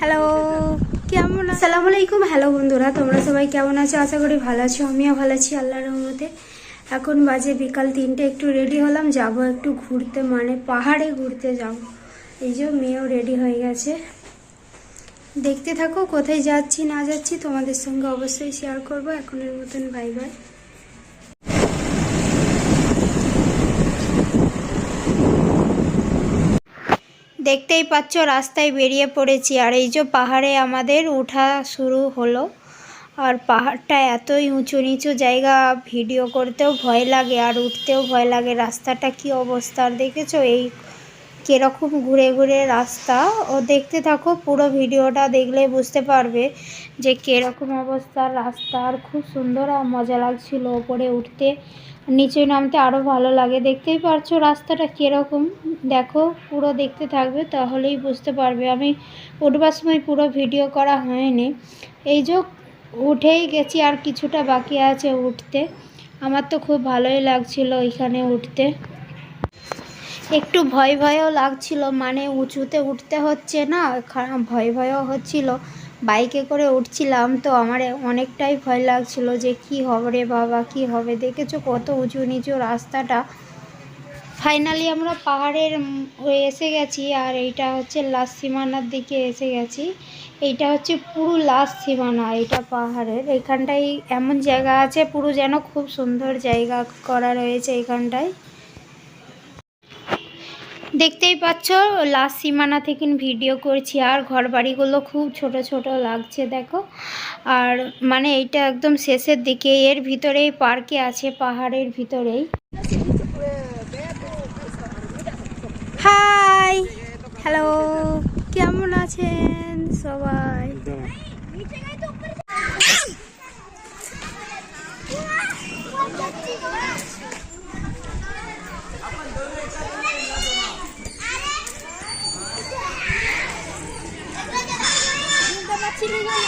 আসসালামু আলাইকুম হ্যালো বন্ধুরা, তোমরা সবাই কেমন আছো? আশা করি ভালো আছো। আমিও ভালো আছি আল্লাহর রহমতে। এখন বাজে বিকাল তিনটে, একটু রেডি হলাম। যাব একটু ঘুরতে মানে পাহাড়ে ঘুরতে যাব। এই যে মেয়েও রেডি হয়ে গেছে। দেখতে থাকো, কোথায় যাচ্ছি, না যাচ্ছি তোমাদের সঙ্গে অবশ্যই শেয়ার করব। এখনের মতন বাই বাই দেখতেই পাচ্ছ, রাস্তায় বেরিয়ে পড়েছি। আর এই যে পাহাড়ে আমাদের ওঠা শুরু হলো। আর পাহাড়টা এতই উঁচু নিচু জায়গা, ভিডিও করতেও ভয় লাগে আর উঠতেও ভয় লাগে। রাস্তাটা কি অবস্থা? আর দেখেছ এই কীরকম ঘুরে ঘুরে রাস্তা, ও দেখতে থাকো পুরো ভিডিওটা দেখলে বুঝতে পারবে যে কীরকম অবস্থার রাস্তা আর খুব সুন্দর আর মজা লাগছিল ওপরে উঠতে। নিচে নামতে আরও ভালো লাগে। দেখতেই পারছ রাস্তাটা কীরকম। দেখো, পুরো দেখতে থাকবে তাহলেই বুঝতে পারবে। আমি উঠবার সময় পুরো ভিডিও করা হয়নি। এই যে উঠেই গেছি, আর কিছুটা বাকি আছে উঠতে। আমার তো খুব ভালোই লাগছিল এখানে উঠতে। একটু ভয় ভয়ও লাগছিল মানে উঁচুতে উঠতে হচ্ছে না ভয় ভয়ও হচ্ছিল। বাইকে করে উঠছিলাম তো আমার অনেকটাই ভয় লাগছিল যে কি হবে রে বাবা, কি হবে? দেখেছ কত উঁচু নিচু রাস্তাটা? ফাইনালি আমরা পাহাড়ের এসে গেছি আর এইটা হচ্ছে লাস্ট সীমানার দিকে এসে গেছি। এইটা হচ্ছে পুরো লাস্ট সীমানা এটা পাহাড়ের। এখানটায় এমন জায়গা আছে পুরো যেন খুব সুন্দর জায়গা করা রয়েছে এখানটায়। দেখতেই পাচ্ছ লাস্ট সীমানা থেকে ভিডিও করছি। আর ঘর বাড়িগুলো খুব ছোট ছোট লাগছে, দেখো। আর মানে এইটা একদম শেষের দিকে, এর ভিতরেই পার্কে আছে, পাহাড়ের ভিতরেই। হাই হ্যালো কেমন আছেন সবাই? Yeah.